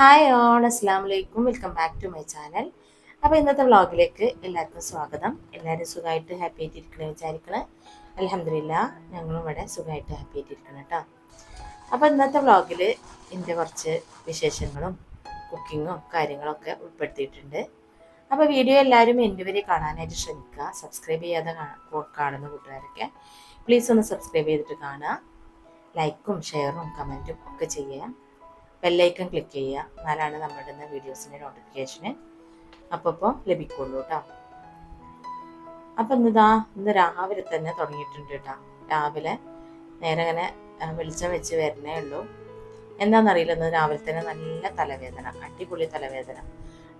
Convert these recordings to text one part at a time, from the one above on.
Hi ഓൺ അസ്സാം വലൈക്കും welcome back to my channel അപ്പോൾ ഇന്നത്തെ വ്ളോഗിലേക്ക് എല്ലാവർക്കും സ്വാഗതം. എല്ലാവരും സുഖമായിട്ട് ഹാപ്പി ആയിട്ടിരിക്കണേ വിചാരിക്കണേ. അലഹമില്ല ഞങ്ങളും ഇവിടെ സുഖമായിട്ട് ഹാപ്പി ആയിട്ടിരിക്കണം കേട്ടോ അപ്പോൾ ഇന്നത്തെ വ്ളോഗിൽ എന്റെ കുറച്ച് വിശേഷങ്ങളും കുക്കിങ്ങും കാര്യങ്ങളൊക്കെ ഉൾപ്പെടുത്തിയിട്ടുണ്ട്. അപ്പോൾ വീഡിയോ എല്ലാവരും എന്റെ വരെ കാണാനായിട്ട് ശ്രമിക്കുക. സബ്സ്ക്രൈബ് ചെയ്യാതെ കാണുന്ന കൂട്ടുകാരൊക്കെ പ്ലീസ് ഒന്ന് സബ്സ്ക്രൈബ് ചെയ്തിട്ട് കാണുക. ലൈക്കും ഷെയറും കമന്റും ഒക്കെ ചെയ്യുക. ബെല്ലൈക്കൺ ക്ലിക്ക് ചെയ്യുക. എന്നാലാണ് നമ്മുടെ വീഡിയോസിന്റെ നോട്ടിഫിക്കേഷന് അപ്പോൾ ലഭിക്കുള്ളൂ കേട്ടോ അപ്പം ഇന്നിതാ ഇന്ന് രാവിലെ തന്നെ തുടങ്ങിയിട്ടുണ്ട് കേട്ടോ രാവിലെ നേരെ ഇങ്ങനെ വെളിച്ചം വെച്ച് വരണേ ഉള്ളൂ. എന്താണെന്നറിയില്ല ഇന്ന് രാവിലെ തന്നെ നല്ല തലവേദന അടിപൊളി തലവേദന.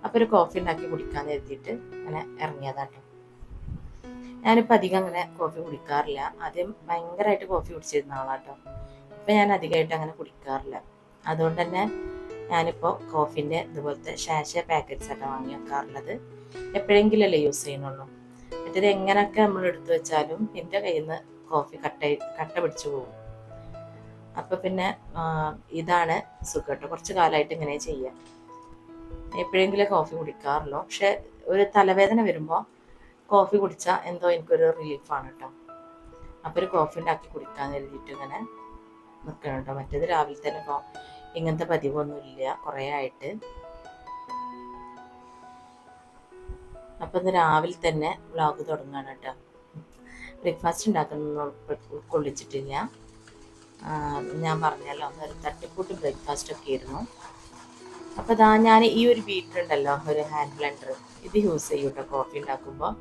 അപ്പോൾ ഒരു കോഫി ഉണ്ടാക്കി കുടിക്കാൻ കരുതിയിട്ട് അങ്ങനെ ഇറങ്ങിയതാട്ടോ ഞാനിപ്പോൾ അധികം അങ്ങനെ കോഫി കുടിക്കാറില്ല. ആദ്യം ഭയങ്കരമായിട്ട് കോഫി കുടിച്ചിരുന്ന ആളാട്ടോ ഇപ്പം ഞാൻ അധികമായിട്ട് അങ്ങനെ കുടിക്കാറില്ല. അതുകൊണ്ട് തന്നെ ഞാനിപ്പോൾ കോഫിന്റെ ഇതുപോലത്തെ ഷാഷ പാക്കറ്റ്സ് ഒക്കെ വാങ്ങി വെക്കാറുള്ളത്. എപ്പോഴെങ്കിലല്ലേ യൂസ് ചെയ്യുന്നുള്ളൂ. മറ്റേത് എങ്ങനെയൊക്കെ നമ്മൾ എടുത്തു വെച്ചാലും എന്റെ കയ്യിൽ നിന്ന് കോഫി കട്ട കട്ട പിടിച്ചു പോകും. അപ്പോൾ പിന്നെ ഇതാണ് സുഖം കുറച്ച് കാലമായിട്ട് ഇങ്ങനെ ചെയ്യാം. എപ്പോഴെങ്കിലും കോഫി കുടിക്കാറുള്ളൂ. പക്ഷെ ഒരു തലവേദന വരുമ്പോൾ കോഫി കുടിച്ചാൽ എന്തോ എനിക്കൊരു റിലീഫാണ് കേട്ടോ അപ്പോൾ ഒരു കോഫി ഉണ്ടാക്കി കുടിക്കാൻ കരുതിയിട്ട് ഇങ്ങനെ നിൽക്കണം കേട്ടോ മറ്റേത് രാവിലെ തന്നെ ഇപ്പോൾ ഇങ്ങനത്തെ പതിവൊന്നുമില്ല കുറേ ആയിട്ട്. അപ്പം ഇന്ന് രാവിലെ തന്നെ വ്ലോഗ് തുടങ്ങുകയാണ് കേട്ടോ ബ്രേക്ക്ഫാസ്റ്റ് ഉണ്ടാക്കുന്ന ഉൾക്കൊള്ളിച്ചിട്ടില്ല ഞാൻ പറഞ്ഞല്ലോ ഒരു തട്ടിക്കൂട്ട് ബ്രേക്ക്ഫാസ്റ്റ് ഒക്കെ ആയിരുന്നു അപ്പോൾ ഇതാ ഞാൻ ഈ ഒരു ബീറ്റർ ഉണ്ടല്ലോ ഒരു ഹാൻഡ് ബ്ലെൻഡർ ഇത് യൂസ് ചെയ്യും കേട്ടോ കോഫി ഉണ്ടാക്കുമ്പോൾ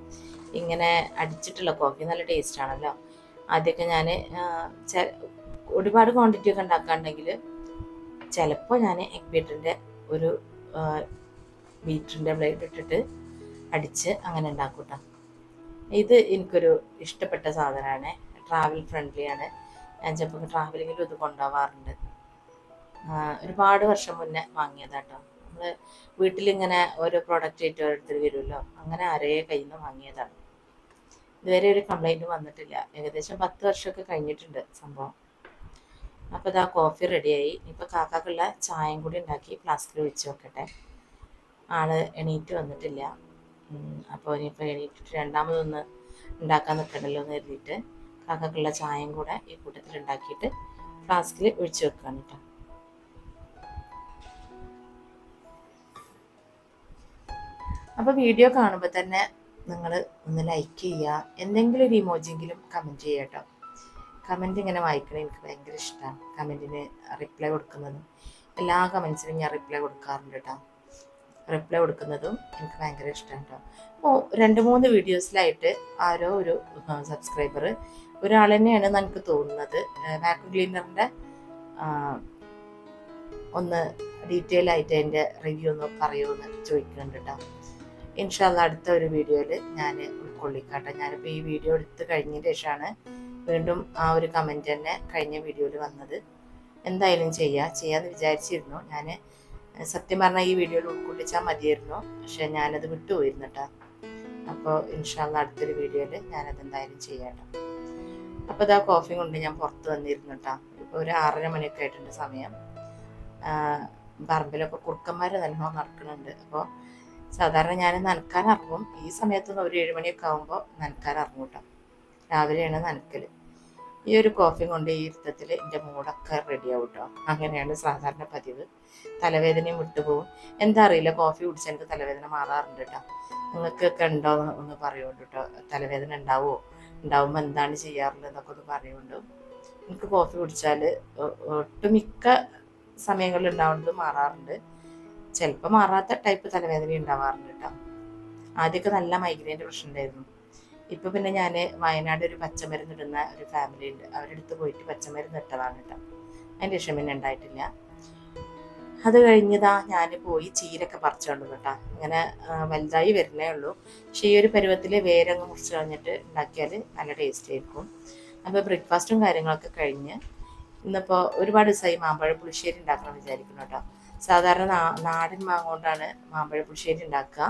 ഇങ്ങനെ അടിച്ചിട്ടുള്ള കോഫി നല്ല ടേസ്റ്റ് ആണല്ലോ. ആദ്യമൊക്കെ ഞാൻ ഒരുപാട് ക്വാണ്ടിറ്റി ഒക്കെ ഉണ്ടാക്കാണ്ടെങ്കിൽ ചിലപ്പോൾ ഞാൻ എഗ് ബീറ്ററിന്റെ ഒരു ബീറ്ററിന്റെ ബ്ലേഡ് ഇട്ടിട്ട് അടിച്ച് അങ്ങനെ ഉണ്ടാക്കും കേട്ടോ ഇത് എനിക്കൊരു ഇഷ്ടപ്പെട്ട സാധനമാണ് ട്രാവൽ ഫ്രണ്ട്ലിയാണ് ഞാൻ ചിലപ്പോൾ ട്രാവലിങ്ങിലും ഇത് കൊണ്ടുപോകാറുണ്ട് ഒരുപാട് വർഷം മുന്നേ വാങ്ങിയതാട്ടോ നമ്മൾ വീട്ടിലിങ്ങനെ ഓരോ പ്രോഡക്റ്റ് ആയിട്ട് ഓരോരുത്തർ വരുമല്ലോ അങ്ങനെ ആരേ കയ്യിൽ നിന്ന് വാങ്ങിയതാണ്. ഇതുവരെ ഒരു കംപ്ലൈന്റ് വന്നിട്ടില്ല. ഏകദേശം പത്ത് വർഷമൊക്കെ കഴിഞ്ഞിട്ടുണ്ട് സംഭവം. അപ്പോൾ ഇതാ കോഫി റെഡിയായി ഇപ്പോൾ കാക്കാക്കുള്ള ചായയും കൂടി ഉണ്ടാക്കി ഫ്ലാസ്കിൽ വെച്ച് വെക്കട്ടെ. ആൾ എണീറ്റ് വന്നിട്ടില്ല. അപ്പോൾ ഇനിയിപ്പോൾ എണീറ്റിട്ട് രണ്ടാമതൊന്ന് ഉണ്ടാക്കാൻ നിൽക്കണ്ടല്ലോ എന്ന് കരുതിയിട്ട് കാക്കാക്കുള്ള ചായയും കൂടെ ഈ കൂട്ടത്തിൽ ഉണ്ടാക്കിയിട്ട് ഫ്ലാസ്കിൽ ഒഴിച്ച് വെക്കുകയാണ് കേട്ടോ. അപ്പോൾ വീഡിയോ കാണുമ്പോൾ തന്നെ നിങ്ങൾ ഒന്ന് ലൈക്ക് ചെയ്യുക. എന്തെങ്കിലും ഒരു ഇമോജിയെങ്കിലും കമന്റ് ചെയ്യാം കേട്ടോ. കമന്റ് ഇങ്ങനെ വായിക്കണത് എനിക്ക് ഭയങ്കര ഇഷ്ടമാണ് കമന്റിന് റിപ്ലൈ കൊടുക്കുന്നതും എല്ലാ കമൻസിനും ഞാൻ റിപ്ലൈ കൊടുക്കാറുണ്ട് കേട്ടോ റിപ്ലൈ കൊടുക്കുന്നതും എനിക്ക് ഭയങ്കര ഇഷ്ടമാണ് കേട്ടോ അപ്പോൾ രണ്ട് മൂന്ന് വീഡിയോസിലായിട്ട് ആരോ ഒരു സബ്സ്ക്രൈബർ ഒരാൾ തന്നെയാണ് എനിക്ക് തോന്നുന്നത്. വാക്യൂം ക്ലീനറിന്റെ ഒന്ന് ഡീറ്റെയിൽ ആയിട്ട് അതിന്റെ റിവ്യൂ ഒന്ന് പറയുമെന്ന് ചോദിക്കുന്നുണ്ട് കേട്ടോ ഇൻഷാല്ല അടുത്ത ഒരു വീഡിയോയിൽ ഞാൻ ഉൾക്കൊള്ളിക്കാട്ടെ ഞാനിപ്പോൾ ഈ വീഡിയോ എടുത്ത് കഴിഞ്ഞതിന് ശേഷമാണ് വീണ്ടും ആ ഒരു കമന്റ് തന്നെ കഴിഞ്ഞ വീഡിയോയിൽ വന്നത്. എന്തായാലും ചെയ്യുക ചെയ്യാമെന്ന് വിചാരിച്ചിരുന്നു. ഞാൻ സത്യം പറഞ്ഞാൽ ഈ വീഡിയോയിൽ ഉൾക്കൊള്ളിച്ചാൽ മതിയായിരുന്നു. പക്ഷെ ഞാനത് വിട്ടുപോയിരുന്നു കേട്ടോ അപ്പോൾ ഇൻഷാല്ല അടുത്തൊരു വീഡിയോയിൽ ഞാനത് എന്തായാലും ചെയ്യാം കേട്ടോ അപ്പോൾ ഇതാ കോഫി കൊണ്ട് ഞാൻ പുറത്ത് വന്നിരുന്നു കേട്ടോ ഒരു ആറര മണിയൊക്കെ ആയിട്ടുണ്ട് സമയം. പറമ്പിലൊക്കെ കുറുക്കന്മാർ നല്ലോണം നടക്കുന്നുണ്ട് അപ്പോൾ സാധാരണ ഞാൻ നനക്കാൻ ഇറങ്ങും ഈ സമയത്തൊന്നും ഒരു ഏഴുമണിയൊക്കെ ആകുമ്പോൾ നനക്കാൻ ഇറങ്ങും കേട്ടോ രാവിലെയാണ് നനക്കൽ ഈ ഒരു കോഫി കൊണ്ട് ഈ ഇരുത്തത്തിൽ എന്റെ മൂടൊക്കെ റെഡിയാവും കേട്ടോ അങ്ങനെയാണ് സാധാരണ പതിവ്. തലവേദനയും വിട്ടുപോകും എന്താ അറിയില്ല കോഫി കുടിച്ചാൽ എനിക്ക് തലവേദന മാറാറുണ്ട് കേട്ടോ നിങ്ങൾക്കൊക്കെ ഉണ്ടോ എന്ന് ഒന്ന് പറയുന്നുണ്ട് കേട്ടോ തലവേദന ഉണ്ടാവുമോ ഉണ്ടാവുമ്പോൾ എന്താണ് ചെയ്യാറുള്ളത് എന്നൊക്കെ ഒന്ന് പറയുന്നുണ്ട് എനിക്ക് കോഫി കുടിച്ചാൽ ഒട്ടുമിക്ക സമയങ്ങളിൽ ഉണ്ടാവുന്നത് മാറാറുണ്ട്. ചിലപ്പോൾ മാറാത്ത ടൈപ്പ് തലവേദന ഉണ്ടാവാറുണ്ട് കേട്ടോ ആദ്യമൊക്കെ നല്ല മൈഗ്രെയിന്റെ പ്രശ്നം ഉണ്ടായിരുന്നു. ഇപ്പൊ പിന്നെ ഞാൻ വയനാട് ഒരു പച്ചമരുന്ന് ഇടുന്ന ഒരു ഫാമിലി ഉണ്ട്. അവരുടെ അടുത്ത് പോയിട്ട് പച്ചമരുന്ന് ഇട്ടതാണ് കേട്ടോ. അതിന്റെ വിഷയം പിന്നെ ഉണ്ടായിട്ടില്ല. അത് കഴിഞ്ഞതാ ഞാൻ പോയി ചീരൊക്കെ പറിച്ചുകൊണ്ട് കേട്ടോ. അങ്ങനെ വലുതായി വരുന്നേ ഉള്ളൂ. പക്ഷെ ഈ ഒരു പരുവത്തിൽ വേരങ്ങ് മുറിച്ച് കളഞ്ഞിട്ട് ഉണ്ടാക്കിയാൽ നല്ല ടേസ്റ്റ് ആയിരിക്കും. അപ്പോൾ ബ്രേക്ക്ഫാസ്റ്റും കാര്യങ്ങളൊക്കെ കഴിഞ്ഞ് ഇന്നിപ്പോൾ ഒരുപാട് ദിവസമായി മാമ്പഴ പുളിശ്ശേരി ഉണ്ടാക്കണം വിചാരിക്കുന്നു കേട്ടോ. സാധാരണ നാടൻ മാവ് കൊണ്ടാണ് മാമ്പഴ പുളിശ്ശേരി ഉണ്ടാക്കുക.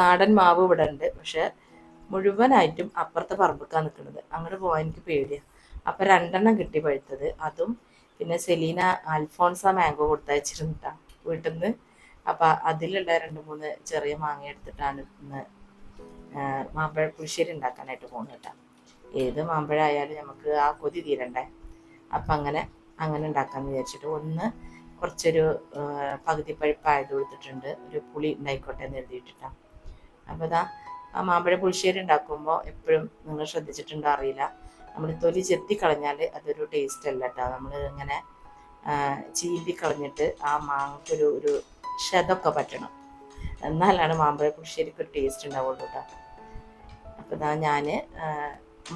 നാടൻ മാവ് ഇവിടെ ഉണ്ട്. പക്ഷെ മുഴുവനായിട്ടും അപ്പുറത്തെ പറമ്പിക്കാൻ നിൽക്കുന്നത് അങ്ങോട്ട് പോകാൻ എനിക്ക് പേടിയാണ് അപ്പം രണ്ടെണ്ണം കിട്ടി പഴുത്തത്. അതും പിന്നെ സെലീന അൽഫോൺസ മാംഗോ കൊടുത്തയച്ചിരുന്നിട്ടാ വീട്ടിൽ നിന്ന് അപ്പം അതിലുള്ള രണ്ട് മൂന്ന് ചെറിയ മാങ്ങ എടുത്തിട്ടാണ് ഇന്ന് മാമ്പഴ പുളിശ്ശേരി ഉണ്ടാക്കാനായിട്ട് പോകുന്നത് കേട്ടോ ഏത് മാമ്പഴമായാലും നമുക്ക് ആ കൊതി തീരണ്ടേ? അപ്പം അങ്ങനെ അങ്ങനെ ഉണ്ടാക്കാമെന്ന് വിചാരിച്ചിട്ട് ഒന്ന് കുറച്ചൊരു പകുതി പഴുപ്പായത് കൊടുത്തിട്ടുണ്ട്. ഒരു പുളി ഉണ്ടായിക്കോട്ടെ എന്ന് എഴുതിയിട്ടിട്ടാണ് അപ്പോൾ ആ മാമ്പഴ പുളിശ്ശേരി ഉണ്ടാക്കുമ്പോൾ എപ്പോഴും നിങ്ങൾ ശ്രദ്ധിച്ചിട്ടുണ്ടോ അറിയില്ല. നമ്മൾ തൊലി ചെത്തി കളഞ്ഞാൽ അതൊരു ടേസ്റ്റ് അല്ല കേട്ടോ നമ്മൾ ഇങ്ങനെ ചീന്തി കളഞ്ഞിട്ട് ആ മാങ്ങക്കൊരു ഒരു ഷതൊക്കെ പറ്റണം. എന്നാലാണ് മാമ്പഴ പുളിശ്ശേരിക്ക് ഒരു ടേസ്റ്റ് ഉണ്ടാവുള്ളൂ കേട്ടോ അപ്പോൾ ഇതാ ഞാൻ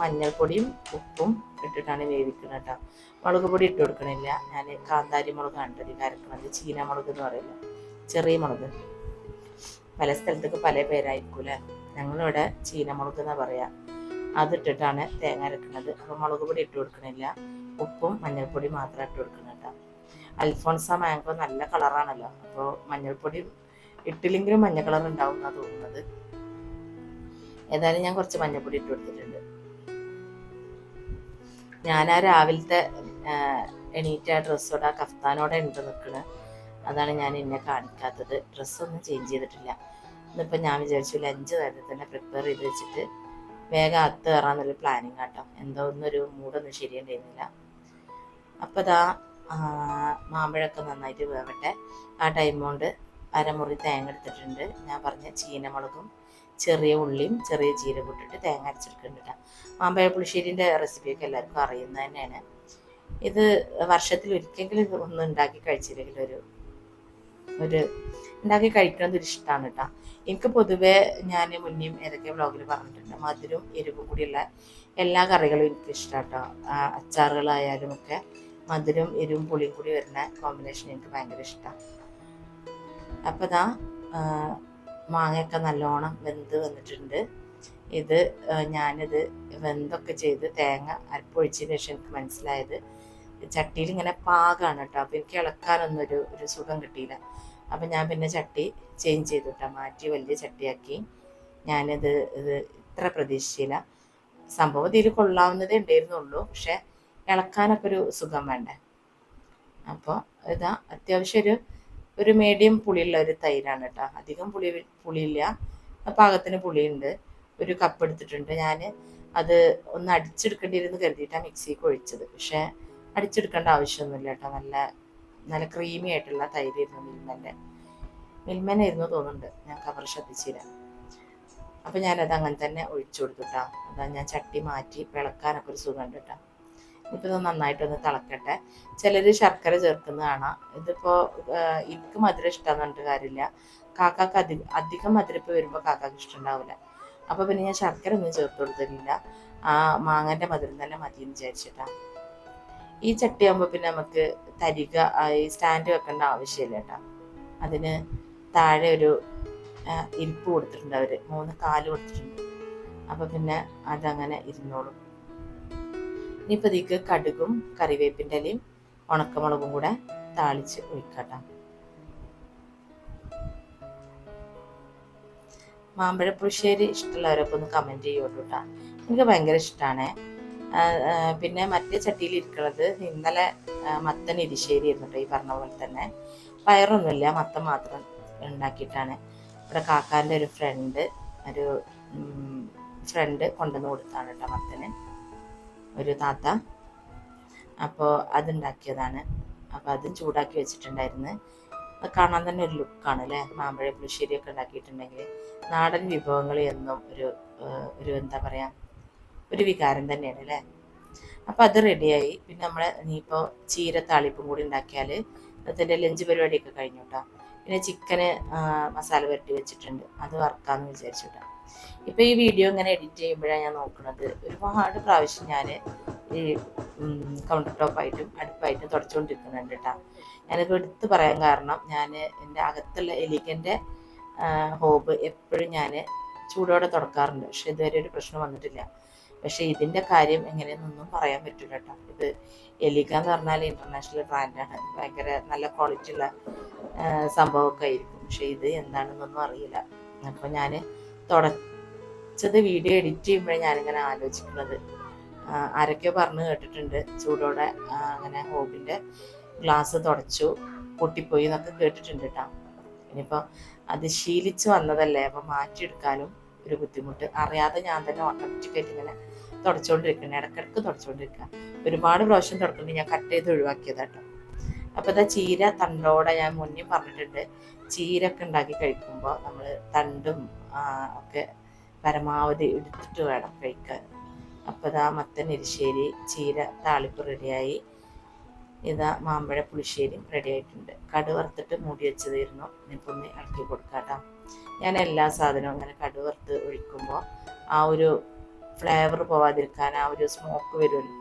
മഞ്ഞൾപ്പൊടിയും ഉപ്പും ഇട്ടിട്ടാണ് വേവിക്കുന്നത് കേട്ടോ മുളക് പൊടി ഇട്ട് കൊടുക്കണില്ല. ഞാൻ കാന്താരി മുളകാണ് കേട്ടോ കരക്കണത് ചീന മുളക് എന്ന് പറയില്ല? ചെറിയ മുളക്. പല സ്ഥലത്തൊക്കെ പല പേരായിരിക്കും അല്ലേ ഞങ്ങളിവിടെ ചീനമുളക് എന്നാ പറയാ. അതിട്ടിട്ടാണ് തേങ്ങ അരക്കുന്നത്. അപ്പോൾ മുളക് പൊടി ഇട്ട് കൊടുക്കണില്ല. ഉപ്പും മഞ്ഞൾപ്പൊടി മാത്രം ഇട്ട് കൊടുക്കണം കേട്ടോ അൽഫോൺസ മാംഗോ നല്ല കളറാണല്ലോ. അപ്പോൾ മഞ്ഞൾപ്പൊടി ഇട്ടില്ലെങ്കിലും മഞ്ഞ കളർ ഉണ്ടാവും എന്നാ തോന്നുന്നത്. ഏതായാലും ഞാൻ കുറച്ച് മഞ്ഞൾപ്പൊടി ഇട്ട് കൊടുത്തിട്ടുണ്ട്. ഞാൻ ആ രാവിലത്തെ എണീറ്റ ഡ്രസ്സോട് ആ കഫ്താനോടെ ഉണ്ട് നിൽക്കണ് അതാണ് ഞാൻ എന്നെ കാണിക്കാത്തത്. ഡ്രസ്സൊന്നും ചേഞ്ച് ചെയ്തിട്ടില്ല. ഇന്നിപ്പോൾ ഞാൻ വിചാരിച്ചു ലഞ്ച് നേരത്തെ തന്നെ പ്രിപ്പയർ ചെയ്ത് വെച്ചിട്ട് വേഗം അത്ത് കയറാന്നൊരു പ്ലാനിങ് കേട്ടോ എന്തോ ഒന്നൊരു മൂടൊന്നും ശരിയുണ്ടായിരുന്നില്ല അപ്പോൾ ആ, മാമ്പഴമൊക്കെ നന്നായിട്ട് വേവട്ടെ. ആ ടൈം കൊണ്ട് അരമുറി തേങ്ങ എടുത്തിട്ടുണ്ട്. ഞാൻ പറഞ്ഞ ചീനമുളകും ചെറിയ ഉള്ളിയും ചെറിയ ജീരകം ഇട്ടിട്ട് തേങ്ങ അരച്ചെടുക്കുന്നുണ്ട് മാമ്പഴ പുളിശ്ശേരിന്റെ റെസിപ്പിയൊക്കെ എല്ലാവർക്കും അറിയുന്നത് തന്നെയാണ്. ഇത് വർഷത്തിൽ ഒരിക്കലെങ്കിലും ഒന്ന് ഉണ്ടാക്കി കഴിച്ചില്ലെങ്കിൽ ഒരു ഒരു ഉണ്ടാക്കി കഴിക്കുന്നത് ഒരു ഇഷ്ടമാണ് കേട്ടോ. എനിക്ക് പൊതുവേ ഞാൻ മുന്നേയും ഏതൊക്കെ ബ്ലോഗിൽ പറഞ്ഞിട്ടുണ്ട്. മധുരവും എരിവും കൂടിയുള്ള എല്ലാ കറികളും എനിക്ക് ഇഷ്ടമാണ് കേട്ടോ. അച്ചാറുകളായാലും ഒക്കെ മധുരവും എരിവും പുളിയും കൂടി വരുന്ന കോമ്പിനേഷൻ എനിക്ക് ഭയങ്കര ഇഷ്ടമാണ്. അപ്പോൾ ഇതാ മാങ്ങയൊക്കെ നല്ലോണം വെന്ത് വന്നിട്ടുണ്ട്. ഇത് ഞാനിത് വെന്തൊക്കെ ചെയ്ത് തേങ്ങ അരപ്പൊഴിച്ചതിന് ശേഷം എനിക്ക് മനസ്സിലായത് ചട്ടിയിൽ ഇങ്ങനെ പാകാണ് കേട്ടോ. അപ്പോൾ എനിക്ക് ഇളക്കാനൊന്നും ഒരു ഒരു സുഖം കിട്ടിയില്ല. അപ്പം ഞാൻ പിന്നെ ചട്ടി ചേഞ്ച് ചെയ്തു കേട്ടോ. മാറ്റി വലിയ ചട്ടിയാക്കി. ഞാനിത് ഇത് ഇത്ര പ്രതീക്ഷിച്ചില്ല. സംഭവം ഇതിൽ കൊള്ളാവുന്നതേ ഉണ്ടായിരുന്നുള്ളൂ. പക്ഷെ ഇളക്കാനൊക്കെ ഒരു സുഖം വേണ്ടേ? അപ്പോൾ ഇതാ അത്യാവശ്യം ഒരു ഒരു മീഡിയം പുളിയുള്ള ഒരു തൈരാണ് കേട്ടോ. അധികം പുളി പുളിയില്ല. പാകത്തിന് പുളിയുണ്ട്. ഒരു കപ്പ് എടുത്തിട്ടുണ്ട്. ഞാൻ അത് ഒന്ന് അടിച്ചെടുക്കേണ്ടിയിരുന്നു കരുതിയിട്ടാണ് മിക്സിക്ക് ഒഴിച്ചത്. പക്ഷേ അടിച്ചെടുക്കേണ്ട ആവശ്യമൊന്നുമില്ല കേട്ടോ. നല്ല നല്ല ക്രീമി ആയിട്ടുള്ള തൈരായിരുന്നു മിൽമന്റെ മിൽമനായിരുന്നു തോന്നുന്നുണ്ട്. ഞാൻ കവർ ശ്രദ്ധിച്ചില്ല. അപ്പം ഞാനത് അങ്ങനെ തന്നെ ഒഴിച്ചു കൊടുത്തു കേട്ടോ. അതാ ഞാൻ ചട്ടി മാറ്റി വിളക്കാനൊക്കെ ഒരു സുഖമുണ്ട് കേട്ടോ. ഇപ്പം ഇത് നന്നായിട്ടൊന്ന് തിളക്കട്ടെ. ചിലർ ശർക്കര ചേർക്കുന്നത് കാണാം. ഇതിപ്പോൾ എനിക്ക് മധുരം ഇഷ്ടമെന്ന് പറഞ്ഞിട്ട് കാര്യമില്ല. കാക്കാക്ക് അധികം അധികം മധുരപ്പ് വരുമ്പോൾ കാക്കാക്ക് ഇഷ്ടമുണ്ടാവില്ല അപ്പോൾ പിന്നെ ഞാൻ ശർക്കര ഒന്നും ചേർത്ത് കൊടുത്തിട്ടില്ല. ആ മാങ്ങന്റെ മധുരം തന്നെ മതി എന്ന് വിചാരിച്ചിട്ടാണ് ഈ ചട്ടിയാകുമ്പോൾ പിന്നെ നമുക്ക് തരിക ഈ സ്റ്റാൻഡ് വെക്കേണ്ട ആവശ്യമില്ല കേട്ടോ. അതിന് താഴെ ഒരു ഇരിപ്പ് കൊടുത്തിട്ടുണ്ട് അവർ മൂന്ന് കാൽ കൊടുത്തിട്ടുണ്ട്. അപ്പോൾ പിന്നെ അതങ്ങനെ ഇരുന്നോളും. ഇനിയിപ്പോൾ ഇതിക്ക് കടുകും കറിവേപ്പിന്റെ ഇലയും ഉണക്കമുളകും കൂടെ താളിച്ച് ഒഴിക്കട്ടോ. മാമ്പഴപ്പുളിശ്ശേരി ഇഷ്ടമുള്ളവരൊക്കെ ഒന്ന് കമന്റ് ചെയ്യോട്ടോ എനിക്ക് ഭയങ്കര ഇഷ്ടമാണ് പിന്നെ മറ്റേ ചട്ടിയിൽ ഇരിക്കുന്നത് ഇന്നലെ മത്തൻ ഇരിശ്ശേരി ആയിരുന്നു ഈ പറഞ്ഞ പോലെ തന്നെ. പയറൊന്നുമില്ല മത്തം മാത്രം ഉണ്ടാക്കിയിട്ടാണ്. ഇവിടെ കാക്കാന്റെ ഒരു ഫ്രണ്ട് ഒരു ഫ്രണ്ട് കൊണ്ടുവന്ന് കൊടുത്താണ് കേട്ടോ മത്തന്. ഒരു താത്ത. അപ്പോൾ അതുണ്ടാക്കിയതാണ്. അപ്പോൾ അതും ചൂടാക്കി വെച്ചിട്ടുണ്ടായിരുന്നു. കാണാൻ തന്നെ ഒരു ലുക്കാണ് അല്ലേ? മാമ്പഴ പുളിശ്ശേരിയൊക്കെ ഉണ്ടാക്കിയിട്ടുണ്ടെങ്കിൽ നാടൻ വിഭവങ്ങൾ എന്നും ഒരു ഒരു എന്താ പറയുക ഒരു വികാരം തന്നെയാണ് അല്ലേ? അപ്പോൾ അത് റെഡിയായി പിന്നെ നമ്മൾ ഇനിയിപ്പോൾ ചീര താളിപ്പും കൂടി ഉണ്ടാക്കിയാൽ അതിന്റെ ലഞ്ച് പരിപാടിയൊക്കെ കഴിഞ്ഞു കേട്ടോ പിന്നെ ചിക്കന് മസാല പുരട്ടി വെച്ചിട്ടുണ്ട്. അത് വറക്കാമെന്ന് വിചാരിച്ചു കേട്ടോ ഇപ്പോൾ ഈ വീഡിയോ ഇങ്ങനെ എഡിറ്റ് ചെയ്യുമ്പോഴാണ് ഞാൻ നോക്കുന്നത് ഒരുപാട് പ്രാവശ്യം ഞാൻ ഈ കൗണ്ടർ ടോപ്പായിട്ടും അടുപ്പായിട്ടും തുടച്ചുകൊണ്ടിരിക്കുന്നുണ്ട് കേട്ടോ ഞാനിപ്പോൾ എടുത്ത് പറയാൻ കാരണം ഞാൻ എന്റെ അകത്തുള്ള എലിക്കന്റെ ഹോബ് എപ്പോഴും ഞാൻ ചൂടോടെ തുടക്കാറുണ്ട്. പക്ഷെ ഇതുവരെ ഒരു പ്രശ്നം വന്നിട്ടില്ല. പക്ഷെ ഇതിന്റെ കാര്യം എങ്ങനെയെന്നൊന്നും പറയാൻ പറ്റില്ല കേട്ടോ. ഇത് എലിക്ക എന്ന് പറഞ്ഞാൽ ഇന്റർനാഷണൽ ബ്രാൻഡാണ് ഭയങ്കര നല്ല ക്വാളിറ്റി ഉള്ള സംഭവമൊക്കെ ആയിരിക്കും. പക്ഷെ ഇത് എന്താണെന്നൊന്നും അറിയില്ല. അപ്പോൾ ഞാൻ തുടച്ചത് വീഡിയോ എഡിറ്റ് ചെയ്യുമ്പോഴേ ഞാനിങ്ങനെ ആലോചിക്കുന്നത്. ആരൊക്കെയോ പറഞ്ഞു കേട്ടിട്ടുണ്ട്. ചൂടോടെ അങ്ങനെ ഹോബിന്റെ ഗ്ലാസ് തുടച്ചു പൊട്ടിപ്പോയി എന്നൊക്കെ കേട്ടിട്ടുണ്ട് കേട്ടോ. ഇനിയിപ്പോൾ അത് ശീലിച്ചു വന്നതല്ലേ? അപ്പൊ മാറ്റിയെടുക്കാനും ഒരു ബുദ്ധിമുട്ട്. അറിയാതെ ഞാൻ തന്നെ ഓട്ടോമാറ്റിക്കായിട്ട് ഇങ്ങനെ തുടച്ചുകൊണ്ടിരിക്കണം ഇടക്കിടക്ക് തുടച്ചുകൊണ്ടിരിക്കുക ഒരുപാട് പ്രാവശ്യം തുടക്കുന്നുണ്ട് ഞാൻ കട്ട് ചെയ്ത് ഒഴിവാക്കിയതാട്ടോ. അപ്പോൾ ഇതാ ചീര തണ്ടോടെ ഞാൻ മുന്നേ പറഞ്ഞിട്ടുണ്ട്. ചീര ഒക്കെ ഉണ്ടാക്കി കഴിക്കുമ്പോൾ നമ്മൾ തണ്ടും ഒക്കെ പരമാവധി എടുത്തിട്ട് വേണം കഴിക്കാൻ. അപ്പോൾ ഇതാ മത്തൻ എരിശ്ശേരി ചീര താളിപ്പ് റെഡിയായി. ഇതാ മാമ്പഴ പുളിശ്ശേരിയും റെഡി ആയിട്ടുണ്ട് കടുവറുത്തിട്ട് മൂടി വെച്ചതായിരുന്നു. ഇനിയിപ്പോൾ ഒന്ന് ഇളക്കി കൊടുക്കാട്ടോ. ഞാൻ എല്ലാ സാധനവും അങ്ങനെ കടുവർത്ത് ഒഴിക്കുമ്പോൾ ആ ഒരു ഫ്ലേവർ പോവാതിരിക്കാൻ ആ ഒരു സ്മോക്ക് വരുമല്ലോ.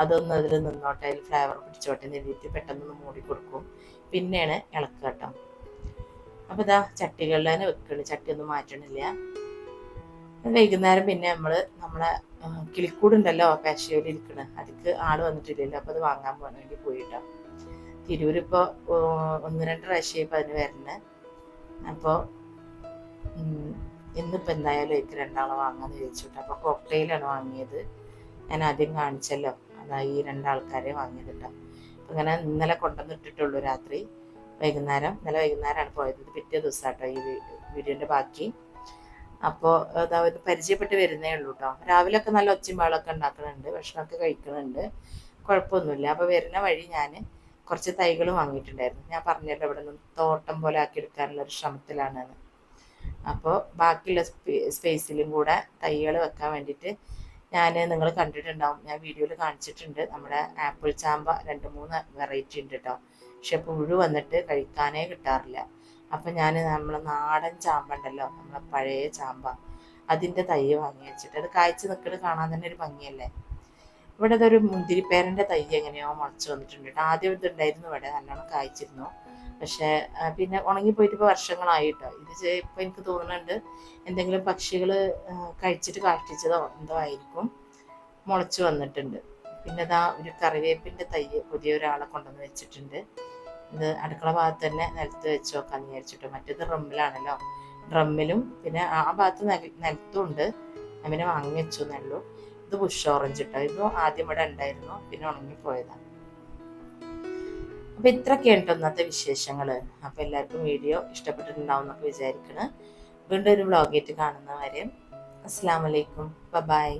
അതൊന്ന് അതിൽ നിന്നോട്ടെ അതിൽ ഫ്ലേവർ പിടിച്ചോട്ടെ എന്ന് എഴുതിയിട്ട് പെട്ടെന്ന് മൂടി കൊടുക്കും. പിന്നെയാണ് ഇളക്കുക കേട്ടോ. അപ്പോൾ ഇതാ ചട്ടികളിൽ തന്നെ ചട്ടി ഒന്നും മാറ്റണില്ല. വൈകുന്നേരം പിന്നെ നമ്മൾ നമ്മളെ കിളിക്കൂടുണ്ടല്ലോ കാശിയോയിൽ ഇരിക്കണ. അതിക്ക് ആൾ വന്നിട്ടില്ലല്ലോ. അപ്പോൾ അത് വാങ്ങാൻ പോകാൻ വേണ്ടി പോയിട്ടോ. തിരൂരിപ്പോൾ ഒന്ന് രണ്ട് പ്രാവശ്യമായി ഇപ്പോൾ അതിന് വരണേ. അപ്പോൾ ഇന്നിപ്പോൾ എന്തായാലും എനിക്ക് രണ്ടാളെ വാങ്ങാന്ന് ചോദിച്ചിട്ട് അപ്പോൾ കോക്ടെയിലാണ് വാങ്ങിയത്. ഞാൻ ആദ്യം കാണിച്ചല്ലോ. അതാ ഈ രണ്ടാൾക്കാരെ വാങ്ങിയത് കേട്ടോ അപ്പം ഇങ്ങനെ ഇന്നലെ കൊണ്ടുവന്നിട്ടിട്ടുള്ളൂ രാത്രി. വൈകുന്നേരം ഇന്നലെ വൈകുന്നേരമാണ് പോയത്. പിറ്റേ ദിവസം കേട്ടോ ഈ വീഡിയോന്റെ ബാക്കി. അപ്പോൾ അതാ ഇത് പരിചയപ്പെട്ട് വരുന്നേ ഉള്ളൂ കേട്ടോ രാവിലെ ഒക്കെ നല്ല ഒച്ചയും ബഹളമൊക്കെ ഉണ്ടാക്കുന്നുണ്ട് ഭക്ഷണമൊക്കെ കഴിക്കുന്നുണ്ട് കുഴപ്പമൊന്നുമില്ല. അപ്പോൾ വരുന്ന വഴി ഞാൻ കുറച്ച് തൈകൾ വാങ്ങിയിട്ടുണ്ടായിരുന്നു. ഞാൻ പറഞ്ഞല്ലോ ഇവിടെ നിന്ന് തോട്ടം പോലെ ആക്കി എടുക്കാനുള്ള ഒരു ശ്രമത്തിലാണ് അപ്പോൾ ബാക്കിയുള്ള സ്പേസിലും കൂടെ തൈകൾ വെക്കാൻ വേണ്ടിയിട്ട് ഞാൻ നിങ്ങൾ കണ്ടിട്ടുണ്ടാവും. ഞാൻ വീഡിയോയിൽ കാണിച്ചിട്ടുണ്ട്. നമ്മുടെ ആപ്പിൾ ചാമ്പ രണ്ട് മൂന്ന് വെറൈറ്റി ഉണ്ട് കേട്ടോ പക്ഷെ പുഴു വന്നിട്ട് കഴിക്കാനേ കിട്ടാറില്ല. അപ്പം ഞാൻ നമ്മളെ നാടൻ ചാമ്പ ഉണ്ടല്ലോ നമ്മളെ പഴയ ചാമ്പ അതിന്റെ തൈ വാങ്ങി വെച്ചിട്ട് അത് കായ്ച്ച് നിൽക്കുന്നത് കാണാൻ തന്നെ ഒരു ഭംഗിയല്ലേ? ഇവിടെ അതൊരു മുന്തിരിപ്പേരന്റെ തൈ എങ്ങനെയോ മുളച്ച് വന്നിട്ടുണ്ട് ആദ്യം ഇതുണ്ടായിരുന്നു ഇവിടെ നല്ലോണം കായ്ച്ചിരുന്നു. പക്ഷേ പിന്നെ ഉണങ്ങിപ്പോയിട്ട് ഇപ്പോൾ വർഷങ്ങളായിട്ടോ. ഇത് ചെ- ഇപ്പൊ എനിക്ക് തോന്നുന്നുണ്ട് എന്തെങ്കിലും പക്ഷികൾ കഴിച്ചിട്ട് കാഷ്ടിച്ചതോ എന്തോ ആയിരിക്കും. മുളച്ചു വന്നിട്ടുണ്ട്. പിന്നെ ഇതാ ഒരു കറിവേപ്പിന്റെ തൈ പുതിയ ഒരാളെ കൊണ്ടുവന്ന് വെച്ചിട്ടുണ്ട്. ഇത് അടുക്കള ഭാഗത്ത് തന്നെ നിലത്ത് വെച്ച് നോക്കാന്ന് വിചാരിച്ചിട്ട്. മറ്റേത് ഡ്രമ്മിലാണല്ലോ ഡ്രമ്മിലും പിന്നെ ആ ഭാഗത്ത് നില- നിലത്തും ഉണ്ട് ഞാൻ പിന്നെ വാങ്ങി വെച്ചു എന്നുള്ളൂ ഇത് ബുഷ് ഓറഞ്ച് ഇട്ടോ. ഇതും ആദ്യം ഇവിടെ ഉണ്ടായിരുന്നു. പിന്നെ ഉണങ്ങിപ്പോയതാണ് അപ്പൊ ഇത്രയൊക്കെയാണ് കേട്ടോ ഇന്നത്തെ വിശേഷങ്ങൾ അപ്പോൾ എല്ലാവർക്കും വീഡിയോ ഇഷ്ടപ്പെട്ടിട്ടുണ്ടാവും എന്നൊക്കെ വിചാരിക്കണം. വീണ്ടും ഒരു വ്ളോഗായിട്ട് കാണുന്നവരെ. അസ്സാം വലൈക്കും ബൈ